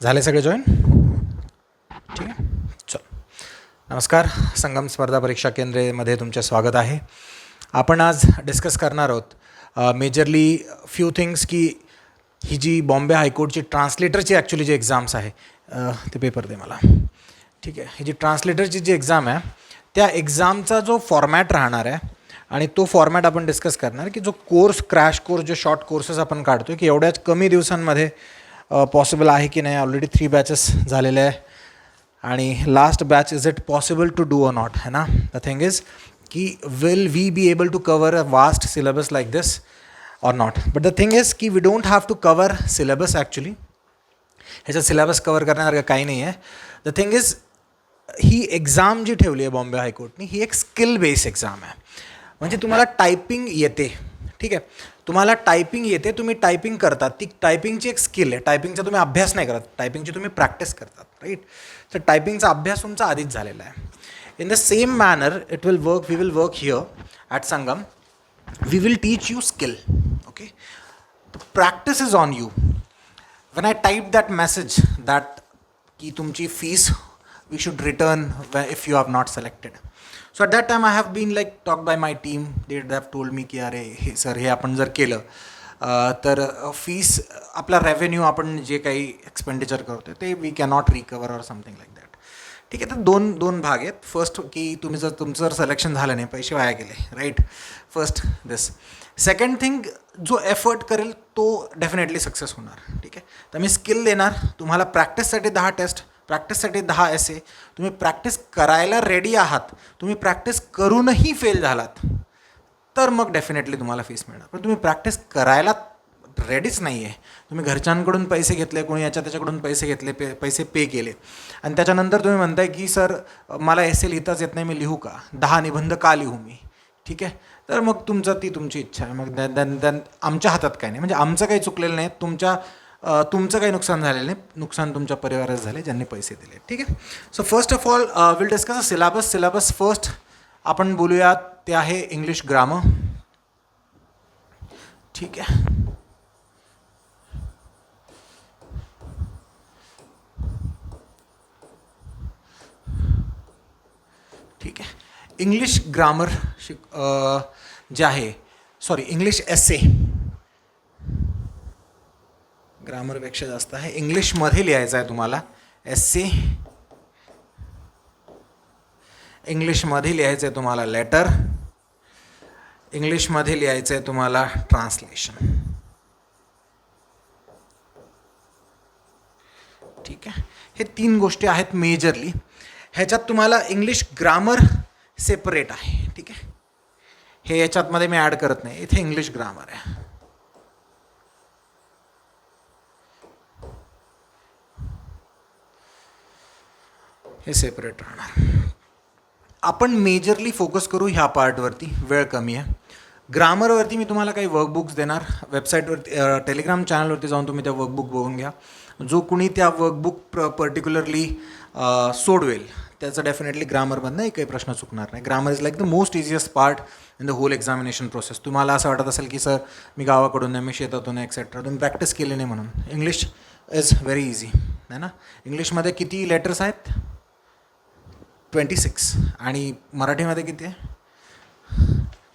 झाले सगळे जॉईन ठीक आहे. चल. नमस्कार. संगम स्पर्धा परीक्षा केंद्रेमध्ये तुमचे स्वागत आहे. आपण आज डिस्कस करणार आहोत मेजरली फ्यू थिंग्स की ही जी बॉम्बे हायकोर्टची ट्रान्सलेटरची ॲक्च्युली जी एक्झाम्स आहे ते पेपर दे मला. ठीक आहे. ही जी ट्रान्सलेटरची जी एक्झाम आहे त्या एक्झामचा जो फॉर्मॅट राहणार आहे आणि तो फॉर्मॅट आपण डिस्कस करणार की जो कोर्स क्रॅश कोर्स जे शॉर्ट कोर्सेस आपण काढतो की एवढ्याच कमी दिवसांमध्ये पॉसिबल आहे की नाही ऑलरेडी थ्री बॅचेस झालेले आहे. आणि last batch is it possible to do a not है ना? द थिंग इज की will we be able to cover a vast syllabus like this or not but the thing is की we don't have to cover syllabus actually ह्याचा syllabus cover करण्यासारखं काही नाही आहे. The thing is ही exam जी ठेवली आहे बॉम्बे हायकोर्टनी ही एक स्किल बेस एक्झाम आहे. म्हणजे तुम्हाला टायपिंग येते. ठीक आहे? तुम्हाला टायपिंग येते तुम्ही टायपिंग करतात. ती टायपिंगची एक स्किल आहे. टायपिंगचा तुम्ही अभ्यास नाही करत. टायपिंगची तुम्ही प्रॅक्टिस करतात राईट तर टायपिंगचा अभ्यास तुमचा आधीच झालेला आहे. In the same manner it will work we will work here at Sangam we will teach you skill okay practice is on you when I type that message that की तुमची fees we should return if you have not selected so at that time I have been like talk by my team they have told me की अरे हे sir हे आपण जर केलं तर फीस आपला रेव्हेन्यू आपण जे काही एक्सपेंडिचर करतो ते we cannot recover or something like that ठीक आहे तर दोन दोन भाग आहेत. फर्स्ट की तुम्ही जर तुमचं जर सिलेक्शन झालं नाही पैसे वाया गेले right first this second thing जो एफर्ट करेल तो डेफिनेटली सक्सेस होणार. ठीक आहे? तर मी स्किल देणार. तुम्हाला प्रॅक्टिससाठी दहा टेस्ट प्रॅक्टिससाठी दहा एसे तुम्ही प्रॅक्टिस करायला रेडी आहात. तुम्ही प्रॅक्टिस करूनही फेल झालात. तर मग डेफिनेटली तुम्हाला फीस मिळणार. पण तुम्ही प्रॅक्टिस करायला रेडीच नाही आहे तुम्ही घरच्यांकडून पैसे घेतले कोणी याच्या त्याच्याकडून पैसे घेतले पे पैसे पे केले. आणि त्याच्यानंतर तुम्ही म्हणताय की सर मला एस ए लिहिताच येत नाही मी लिहू का? दहा निबंध का लिहू मी? ठीक आहे? तर मग तुमचं ती तुमची इच्छा आहे. मग दॅन दॅन आमच्या हातात काही नाही. म्हणजे आमचं काही चुकलेलं नाही. तुमच्या तुमचं काही नुकसान झालेलं नाही. नुकसान तुमच्या परिवारात झाले ज्यांनी पैसे दिले. ठीक आहे? So first of all will discuss a syllabus syllabus first आपण बोलूयात ते आहे इंग्लिश ग्रामर ठीक आहे? ठीक आहे? इंग्लिश ग्रामर शिक जे आहे सॉरी इंग्लिश एस ए ग्रामरपेक्षा जास्त आहे. इंग्लिशमध्ये लिहायचं आहे तुम्हाला. एस सी इंग्लिशमध्ये लिहायचं आहे तुम्हाला लेटर इंग्लिशमध्ये लिहायचं आहे तुम्हाला ट्रान्सलेशन ठीक आहे? हे तीन गोष्टी आहेत मेजरली ह्याच्यात तुम्हाला इंग्लिश ग्रामर सेपरेट आहे. ठीक आहे? हे याच्यातमध्ये मी ॲड करत नाही. इथे इंग्लिश ग्रामर आहे. हे सेपरेट राहणार. आपण मेजरली फोकस करू ह्या पार्टवरती वेळ कमी आहे. ग्रामरवरती मी तुम्हाला काही वर्कबुक्स देणार. वेबसाईटवरती टेलिग्राम चॅनलवरती जाऊन तुम्ही त्या वर्कबुक बघून घ्या. जो कुणी त्या वर्कबुक प्र पर्टिक्युलरली सोडवेल त्याचं डेफिनेटली ग्रामरमधनं काही प्रश्न चुकणार नाही. Grammar is like the most easiest part in the whole examination process तुम्हाला असं वाटत असेल की सर मी गावाकडून आहे मी शेतातून आहे एक्सेट्रा तुम्ही प्रॅक्टिस केली नाही म्हणून. इंग्लिश इज व्हेरी इझी है ना? इंग्लिशमध्ये किती लेटर्स आहेत? Twenty six. आणि मराठीमध्ये किती आहे?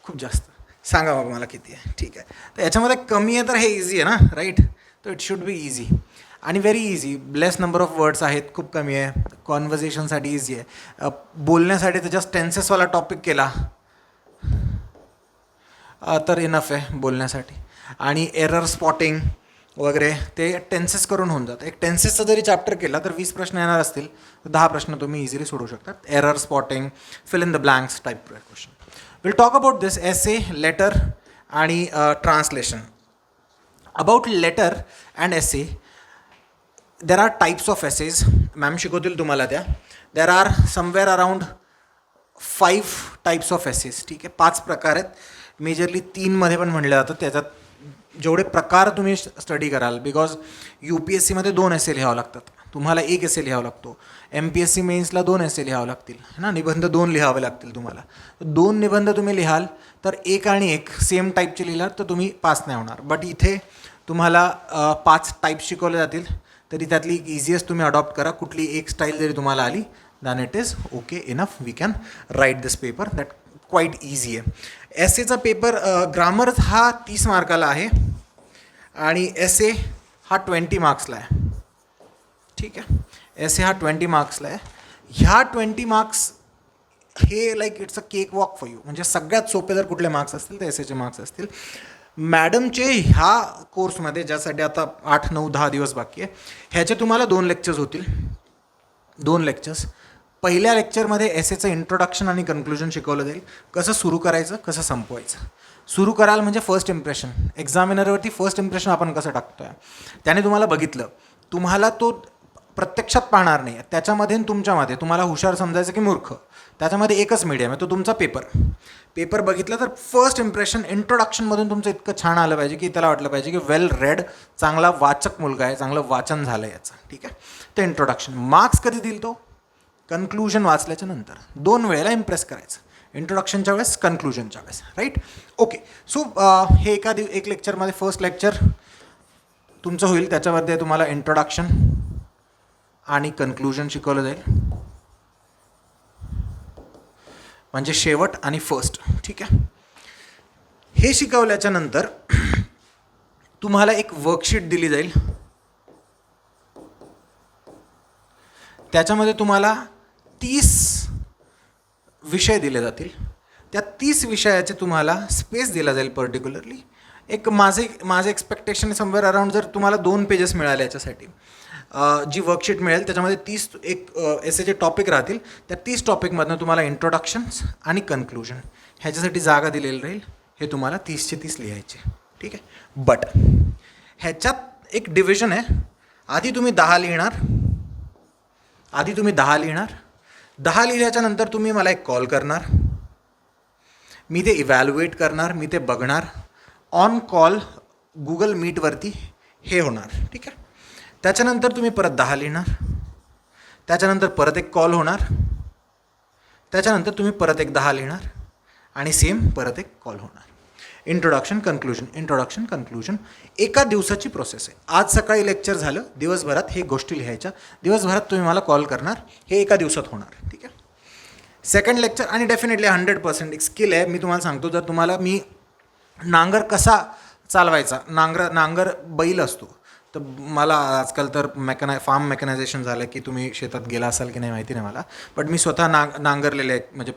खूप जास्त. सांगा बाबा मला किती आहे. ठीक आहे. तर याच्यामध्ये कमी आहे तर हे इझी आहे ना? राईट तर इट शुड बी इझी आणि very easy less number of words आहेत खूप कमी आहे. कॉन्व्हर्जेशनसाठी इझी आहे. बोलण्यासाठी तर जस्ट टेन्सेसवाला टॉपिक केला. तर इनफ आहे बोलण्यासाठी. आणि एरर स्पॉटिंग वगैरे ते टेन्सेस करून होऊन जातं. एक टेन्सेसचा जरी चॅप्टर केला तर वीस प्रश्न येणार असतील. तर दहा प्रश्न तुम्ही इझिली सोडू शकतात. Error spotting fill in the blanks type question will talk about this essay letter आणि translation about letter and essay there are types of essays ma'am शिकवतील तुम्हाला त्या there are somewhere around five types of essays ठीक आहे? पाच प्रकार आहेत. Majorly तीनमध्ये पण म्हणलं जातं. त्याच्यात जेवढे प्रकार तुम्ही स्टडी कराल बिकॉज यू पी एस सीमध्ये दोन एसे लिहावं लागतात. तुम्हाला एक एसे लिहावा लागतो. एम पी एस सी मेन्सला दोन एसे लिहावं लागतील. है ना? निबंध दोन लिहावे लागतील तुम्हाला. दोन निबंध तुम्ही लिहाल तर एक आणि एक सेम टाईपचे लिहिलात तर तुम्ही पास नाही होणार. बट इथे तुम्हाला पाच टाईप शिकवले जातील तरी त्यातली इझिएस्ट तुम्ही अडॉप्ट करा. कुठली एक स्टाईल जरी तुम्हाला आली then it is okay enough we can write this paper that quite easy आहे. एस एचा पेपर ग्रामर हा तीस मार्काला आहे आणि एस ए हा ट्वेंटी मार्क्सला आहे. ठीक आहे? एस ए हा ट्वेंटी मार्क्सला आहे. ह्या ट्वेंटी मार्क्स हे like it's a cake walk for you म्हणजे सगळ्यात सोपे जर कुठले मार्क्स असतील तर एस एचे मार्क्स असतील मॅडमचे ह्या कोर्समध्ये ज्यासाठी आता आठ नऊ दहा दिवस बाकी आहे ह्याचे तुम्हाला दोन लेक्चर्स होतील. दोन लेक्चर्स पहिल्या लेक्चरमध्ये एस एचं इंट्रोडक्शन आणि कन्क्लुजन शिकवलं जाईल. कसं सुरू करायचं कसं संपवायचं? सुरू कराल म्हणजे फर्स्ट इम्प्रेशन एक्झामिनरवरती फर्स्ट इम्प्रेशन आपण कसं टाकतो आहे त्याने तुम्हाला बघितलं. तुम्हाला तो प्रत्यक्षात पाहणार नाही. त्याच्यामध्ये तुमच्यामध्ये तुम्हाला हुशार समजायचं की मूर्ख. त्याच्यामध्ये एकच मीडियम आहे तो तुमचा पेपर पेपर बघितलं तर फर्स्ट इम्प्रेशन इंट्रोडक्शनमधून तुमचं इतकं छान आलं पाहिजे की त्याला वाटलं पाहिजे की वेल रेड चांगला वाचक मुलगा आहे चांगलं वाचन झालं आहे याचं. ठीक आहे? ते इंट्रोडक्शन मार्क्स कधी दिल तो कन्क्लुजन वाचल्याच्या नंतर. दोन वेळेला इम्प्रेस करायचं. इंट्रोडक्शनच्या वेळेस कन्क्लुजनच्या वेळेस. राईट ओके सो हे एका दिव एक लेक्चरमध्ये फर्स्ट लेक्चर तुमचं होईल. त्याच्यामध्ये तुम्हाला इंट्रोडक्शन आणि कन्क्लुजन शिकवलं जाईल. म्हणजे शेवट आणि फर्स्ट ठीक आहे? हे शिकवल्याच्या नंतर तुम्हाला एक वर्कशीट दिली जाईल. त्याच्यामध्ये तुम्हाला तीस विषय दिले जातील. त्या तीस विषयाचे तुम्हाला स्पेस दिला जाईल पर्टिक्युलरली एक माझे माझे एक्सपेक्टेशन समवेअर अराउंड जर तुम्हाला दोन पेजेस मिळाले याच्यासाठी. जी वर्कशीट मिळेल त्याच्यामध्ये तीस एक एस एचे टॉपिक राहतील. त्या तीस टॉपिकमधनं तुम्हाला इंट्रोडक्शन्स आणि कन्क्लुजन ह्याच्यासाठी जागा दिलेली राहील. हे तुम्हाला तीसचे तीस लिहायचे. ठीक आहे? बट ह्याच्यात एक डिव्हिजन आहे. आधी तुम्ही दहा लिहिणार. आधी तुम्ही दहा लिहिणार. दहा लिहिल्याच्या नंतर तुम्ही मला एक कॉल करणार. मी ते इव्हॅल्युएट करणार मी ते बघणार. ऑन कॉल गुगल मीटवरती हे होणार ठीक आहे? त्याच्यानंतर तुम्ही परत दहा लिहिणार. त्याच्यानंतर परत एक कॉल होणार. त्याच्यानंतर तुम्ही परत एक दहा लिहिणार. आणि सेम परत एक कॉल होणार. इंट्रोडक्शन कन्क्लुजन इंट्रोडक्शन कन्क्लुजन एका दिवसाची प्रोसेस आहे. आज सकाळी लेक्चर झालं. दिवसभरात हे गोष्टी लिहायच्या. दिवसभरात तुम्ही मला कॉल करणार. हे एका दिवसात होणार. सेकंड लेक्चर आणि डेफिनेटली हंड्रेड पर्सेंट एक स्किल आहे. मी तुम्हाला सांगतो जर तुम्हाला मी नांगर कसा चालवायचा नांगर नांगर बैल असतो तर मला आजकाल तर मेकॅनाय फार्म मेकॅनायझेशन झालं की तुम्ही शेतात गेला असाल की नाही माहिती नाही मला. बट मी स्वतः नांग नांगरलेले आहे म्हणजे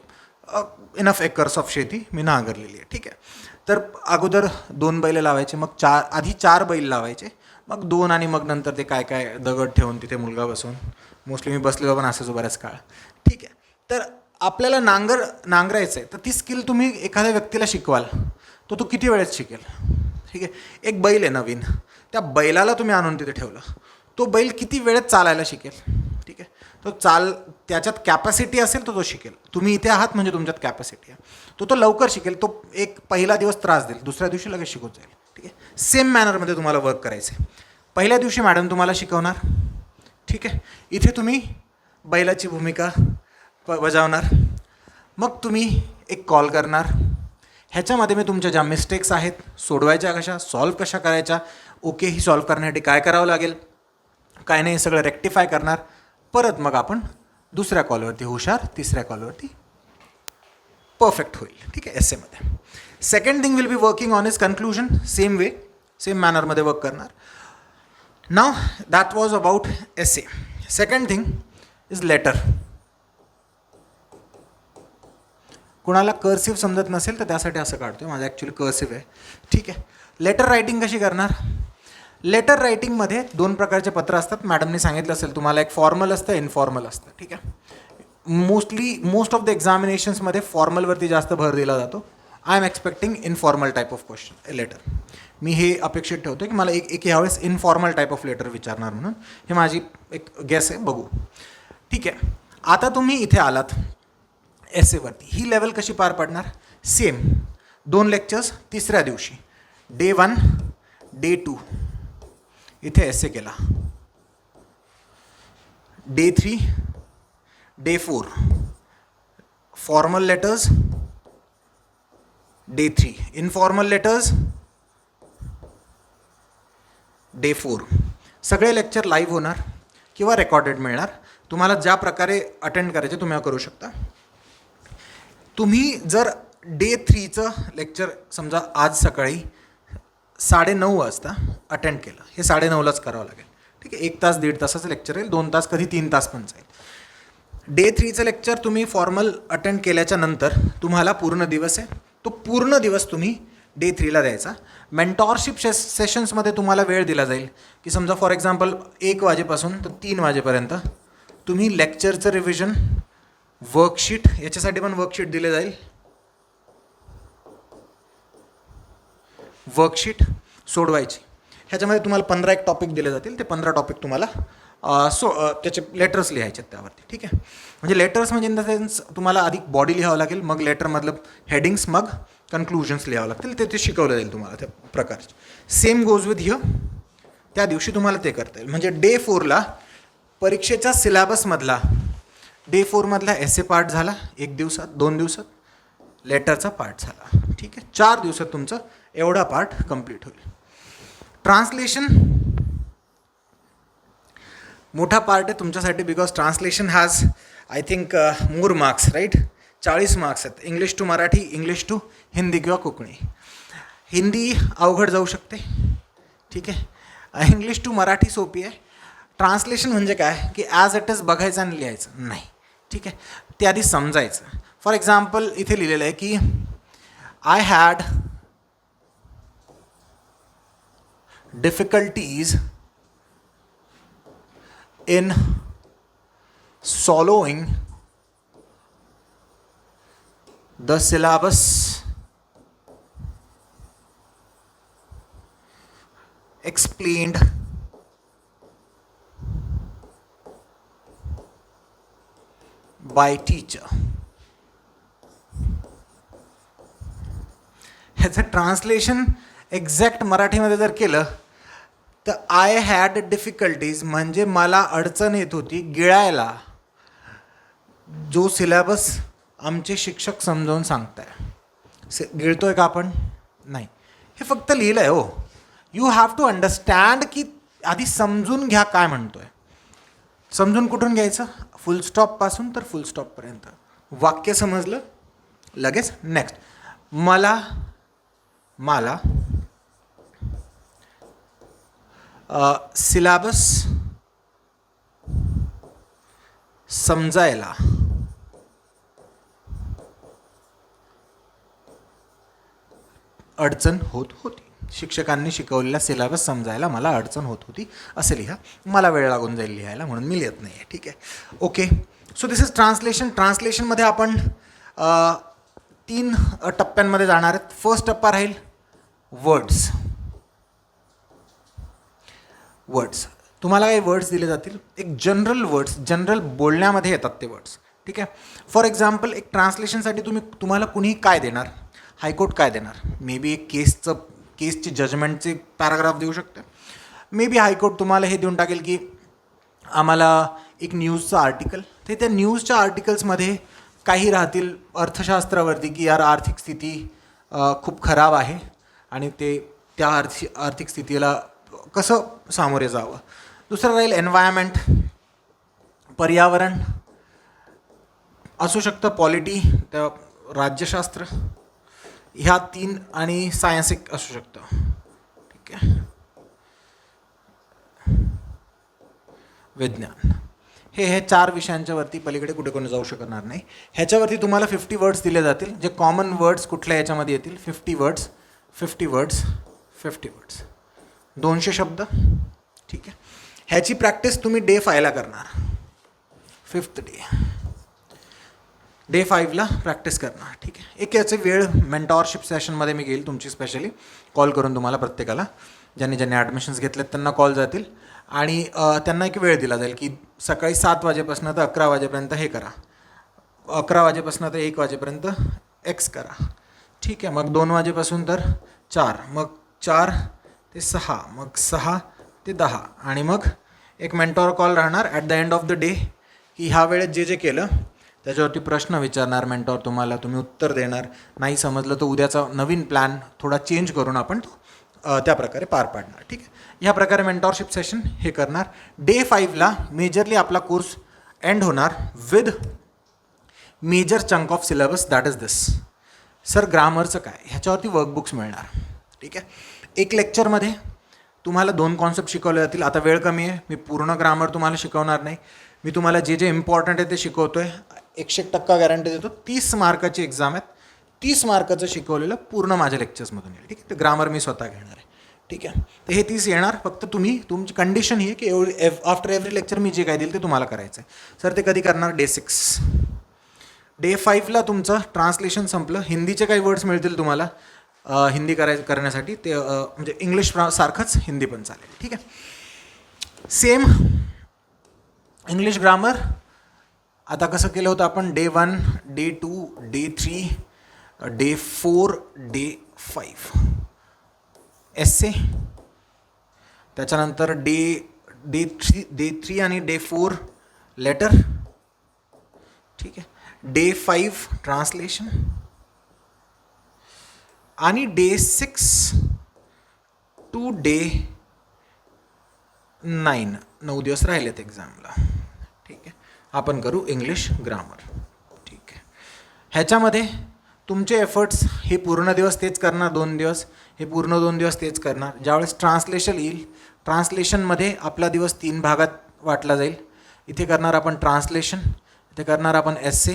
इनफ एकर्स ऑफ शेती मी नांगरलेली आहे. ठीक आहे. तर अगोदर दोन बैल लावायचे मग चार आधी चार बैल लावायचे मग दोन आणि मग नंतर ते काय काय दगड ठेवून तिथे मुलगा बसवून मोस्टली मी बसलेलो पण असायचो बऱ्याच काळ. ठीक आहे. तर आपल्याला नांगर नांगरायचं आहे तर ती स्किल तुम्ही एखाद्या व्यक्तीला शिकवाल. तो तो किती वेळेत शिकेल? ठीक आहे? एक बैल आहे नवीन. त्या बैलाला तुम्ही आणून तिथे ठेवलं. तो बैल किती वेळेत चालायला शिकेल? ठीक आहे? तो चाल त्याच्यात कॅपॅसिटी असेल तर तो शिकेल. तुम्ही इथे आहात म्हणजे तुमच्यात कॅपॅसिटी आहे. तो तो लवकर शिकेल. तो एक पहिला दिवस त्रास देईल. दुसऱ्या दिवशी लगेच शिकून जाईल. ठीक आहे? सेम मॅनरमध्ये तुम्हाला वर्क करायचं आहे पहिल्या दिवशी मॅडम तुम्हाला शिकवणार. ठीक आहे? इथे तुम्ही बैलाची भूमिका प बजावणार मग तुम्ही एक कॉल करणार. ह्याच्यामध्ये मी तुमच्या ज्या मिस्टेक्स आहेत सोडवायच्या कशा सॉल्व कशा करायच्या ओके ही सॉल्व करण्यासाठी काय करावं लागेल काय नाही हे सगळं रेक्टिफाय करणार. परत मग आपण दुसऱ्या कॉलवरती हुशार तिसऱ्या कॉलवरती परफेक्ट होईल. ठीक आहे? एस एमध्ये second thing will be working on is conclusion same way same मॅनरमध्ये work करणार. Now that was about essay second thing is letter कुणाला कर्सिव्ह समजत नसेल तर त्यासाठी असं काढतो माझं ॲक्च्युली कर्सिव्ह आहे. ठीक आहे. लेटर रायटिंग कशी करणार? लेटर रायटिंगमध्ये दोन प्रकारचे पत्र असतात. मॅडमने सांगितलं असेल तुम्हाला एक फॉर्मल असतं इनफॉर्मल असतं. ठीक आहे. मोस्टली मोस्ट ऑफ द एक्झामिनेशन्समध्ये फॉर्मलवरती जास्त भर दिला जातो. I am expecting informal type of question letter मी हे अपेक्षित ठेवतो की मला एक एक ह्यावेळेस इनफॉर्मल टाईप ऑफ लेटर विचारणार म्हणून. हे माझी एक गेस आहे. बघू. ठीक आहे. आता तुम्ही इथे आलात. एस एवरती ही लेवल कशी पार पडणार? सेम दोन लेक्चर्स तिसऱ्या दिवशी. डे वन डे टू इथे एस ए केला. Day three day four formal letters day three informal letters day four सगळे लेक्चर लाईव्ह होणार किंवा रेकॉर्डेड मिळणार. तुम्हाला ज्या प्रकारे अटेंड करायचे तुम्ही करू शकता. तुम्ही जर डे थ्रीचं लेक्चर समजा आज सकाळी साडेनऊ वाजता अटेंड केलं. हे साडेनऊलाच करावं लागेल. ठीक आहे? एक तास दीड तासाचं लेक्चर येईल. दोन तास कधी तीन तास पण जाईल. डे थ्रीचं लेक्चर तुम्ही फॉर्मल अटेंड केल्याच्यानंतर तुम्हाला पूर्ण दिवस आहे. तो पूर्ण दिवस तुम्ही डे थ्रीला द्यायचा. मेंटॉरशिप से सेशन्समध्ये तुम्हाला वेळ दिला जाईल. की समजा फॉर एक्झाम्पल एक वाजेपासून तर तीन वाजेपर्यंत तुम्ही लेक्चरचं रिव्हिजन वर्कशीट याच्यासाठी पण वर्कशीट दिले जाईल. वर्कशीट सोडवायची. ह्याच्यामध्ये तुम्हाला पंधरा एक टॉपिक दिले जातील. ते पंधरा टॉपिक तुम्हाला सो त्याचे लेटर्स लिहायचे आहेत त्यावरती ठीक आहे? म्हणजे लेटर्स म्हणजे इन द सेन्स तुम्हाला आधी बॉडी लिहावं लागेल मग लेटरमधलं हेडिंग्स मग कन्क्लुजन्स लिहावं लागतील. ते ते शिकवलं जाईल तुम्हाला त्या प्रकारचे. सेम गोज विथ हिअ त्या दिवशी तुम्हाला ते करता येईल. म्हणजे डे फोरला परीक्षेच्या सिलॅबसमधला डे फोरमधला एस ए पार्ट झाला एक दिवसात दोन दिवसात. लेटरचा पार्ट झाला. ठीक आहे? चार दिवसात तुमचं एवढा पार्ट कंप्लीट होईल. ट्रान्सलेशन मोठा पार्ट आहे तुमच्यासाठी because translation has I think more marks right चाळीस मार्क्स आहेत. English to Marathi English to Hindi किंवा कोकणी. हिंदी अवघड जाऊ शकते. ठीक आहे? इंग्लिश टू मराठी सोपी आहे. ट्रान्सलेशन म्हणजे काय? की ॲज इट इज बघायचं आणि लिहायचं. नाही. ठीक है? तो आधी समजायचं. फॉर एक्झाम्पल इधे लिखेल है कि I had difficulties in following the syllabus explained by teacher ह्याचं ट्रान्सलेशन एक्झॅक्ट मराठीमध्ये जर केलं तर आय हॅड डिफिकल्टीज म्हणजे मला अडचण येत होती गिळायला. जो सिलेबस आमचे शिक्षक समजावून सांगताय. सि गिळतोय का आपण? नाही. हे फक्त लिहिलं आहे हो. यू हॅव टू अंडरस्टँड की आधी समजून घ्या काय म्हणतोय. समजून कुठून घ्यायचं? फुल स्टॉपपासून तर फुल स्टॉपपर्यंत वाक्य समजलं लगेच नेक्स्ट मला मला सिलॅबस समजायला अडचण होत होती. शिक्षकांनी शिकवलेला सिलेबस समजायला मला अडचण होत होती. असं लिहा. मला वेळ लागून जाईल लिहायला म्हणून मी लिहित नाही आहे ठीक आहे? Okay so this is translation ट्रान्सलेशनमध्ये आपण तीन टप्प्यांमध्ये जाणार आहेत. फर्स्ट टप्पा राहील वर्ड्स वर्ड्स तुम्हाला काही वर्ड्स दिले जातील? एक जनरल वर्ड्स जनरल बोलण्यामध्ये येतात ते वर्ड्स ठीक आहे? फॉर एक्झाम्पल एक ट्रान्सलेशनसाठी तुम्ही तुम्हाला कुणीही काय देणार? हायकोर्ट काय देणार? मे बी एक केसचं केसची जजमेंटचे पॅराग्राफ देऊ शकते. मे बी हायकोर्ट तुम्हाला हे देऊन टाकेल की आम्हाला एक न्यूजचं आर्टिकल ते त्या न्यूजच्या आर्टिकल्समध्ये काही राहतील अर्थशास्त्रावरती की यार आर्थिक स्थिती खूप खराब आहे आणि ते त्या आर्थिक आर्थिक स्थितीला कसं सामोरे जावं? दुसरं राहील एन्व्हायरमेंट पर्यावरण. असू शकतं पॉलिटी त्या राज्यशास्त्र. ह्या तीन आणि सायन्स एक असू शकतं. ठीक आहे? विज्ञान. हे हे चार विषयांच्या वरती पलीकडे कुठे कोणी जाऊ शकणार नाही. ह्याच्यावरती तुम्हाला फिफ्टी वर्ड्स दिले जातील जे कॉमन वर्ड्स कुठल्या याच्यामध्ये येतील? Fifty words fifty words fifty words दोनशे शब्द. ठीक आहे? ह्याची प्रॅक्टिस तुम्ही डे फायला करणार. फिफ्थ डे डे फाईव्हला प्रॅक्टिस करणार. ठीक आहे. एक याचे वेळ मेंटॉरशिप सेशनमध्ये मी घेईल तुमची स्पेशली कॉल करून तुम्हाला प्रत्येकाला. ज्यांनी ज्यांनी ॲडमिशन्स घेतलेत त्यांना कॉल जातील. आणि त्यांना एक वेळ दिला जाईल की सकाळी सात वाजेपासून तर अकरा वाजेपर्यंत हे करा. अकरा वाजेपासून तर एक वाजेपर्यंत एक्स करा. ठीक आहे. मग दोन वाजेपासून तर चार. मग चार ते सहा. मग सहा ते दहा. आणि मग एक मेंटॉर कॉल राहणार at the end of the day की ह्या वेळेत जे जे केलं त्याच्यावरती प्रश्न विचारणार मेंटॉर तुम्हाला तुम्ही उत्तर देणार. नाही समजलं तर उद्याचा नवीन प्लॅन थोडा चेंज करून आपण तो त्या प्रकारे पार पाडणार. ठीक आहे? ह्या प्रकारे मेंटॉरशिप सेशन हे करणार. डे फाईव्हला मेजरली आपला कोर्स एंड होणार with major chunk of syllabus that is this sir ग्रामरचं काय? ह्याच्यावरती वर्कबुक्स मिळणार. ठीक आहे? एक लेक्चरमध्ये तुम्हाला दोन कॉन्सेप्ट शिकवले जातील. आता वेळ कमी आहे. मी पूर्ण ग्रामर तुम्हाला शिकवणार नाही. मी तुम्हाला जे जे इम्पॉर्टंट आहे ते शिकवतो आहे एकशे एक टक्का गॅरंटी देतो. तीस मार्काची एक्झाम आहेत. तीस मार्काचं शिकवलेलं पूर्ण माझ्या लेक्चर्समधून येईल. ठीक आहे? ते ग्रामर मी स्वतः घेणार आहे. ठीक आहे? तर हे तीस येणार. फक्त तुम्ही तुमची कंडिशन ही आहे की एवढी एव आफ्टर एव्हरी लेक्चर मी जे काय देईल ते तुम्हाला करायचं आहे. सर ते कधी करणार? डे सिक्स डे फाईव्हला तुमचं ट्रान्सलेशन संपलं. हिंदीचे काही वर्ड्स मिळतील तुम्हाला हिंदी कराय करण्यासाठी. ते म्हणजे इंग्लिश सारखंच हिंदी पण चालेल. ठीक आहे? सेम इंग्लिश ग्रामर आता कसं केलं होतं आपण? Day one day two day three day four day five essay त्याच्यानंतर day day three day three आणि डे फोर लेटर ठीक आहे. डे फाईव्ह ट्रान्सलेशन आणि day six to day nine नऊ दिवस राहिलेत एक्झामला ठीक आहे. आपण करू इंग्लिश ग्रामर ठीक आहे. ह्याच्यामध्ये तुमचे एफर्ट्स हे पूर्ण दिवस तेच करणार दोन दिवस. हे पूर्ण दोन दिवस तेच करणार. ज्यावेळेस ट्रान्सलेशन येईल ट्रान्सलेशनमध्ये आपला दिवस तीन भागात वाटला जाईल. इथे करणार आपण ट्रान्सलेशन इथे करणार आपण एस्से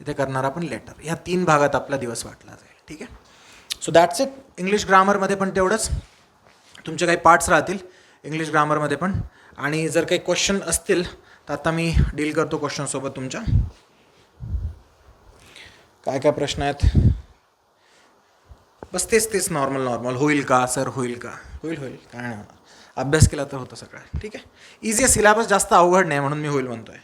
इथे करणार आपण लेटर ह्या तीन भागात आपला दिवस वाटला जाईल. ठीक आहे? सो दॅट्स इट इंग्लिश ग्रामरमध्ये पण तेवढंच. तुमचे काही पार्ट्स राहतील. इंग्लिश ग्रामरमध्ये पण. आणि जर काही क्वेश्चन असतील तर आता मी डील करतो क्वेश्चनसोबत तुमच्या. काय काय प्रश्न आहेत? बस तेच तेच नॉर्मल नॉर्मल होईल का सर होईल का? होईल होईल. काय नाही होणार. अभ्यास केला तर होतं सगळं. ठीक आहे? इझी आहे. सिलेबस जास्त अवघड नाही म्हणून मी होईल म्हणतो आहे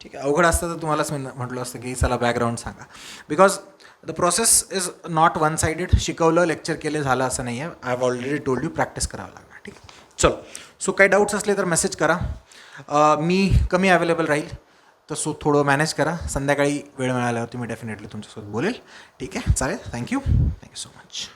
ठीक आहे? अवघड असतं तर तुम्हालाच मी म्हटलं असतं की चला बॅकग्राऊंड सांगा. Because the process is not one sided शिकवलं लेक्चर केले झालं असं नाही आहे I have already told you practice करावं लागणार. ठीक आहे? चलो. सो काही डाऊट्स असले तर मेसेज करा. मी कमी अवेलेबल राहील तर सो थोडं मॅनेज करा. संध्याकाळी वेळ मिळाल्यावरती मी डेफिनेटली तुमच्यासोबत बोलेल. ठीक आहे? चालेल. Thank you thank you so much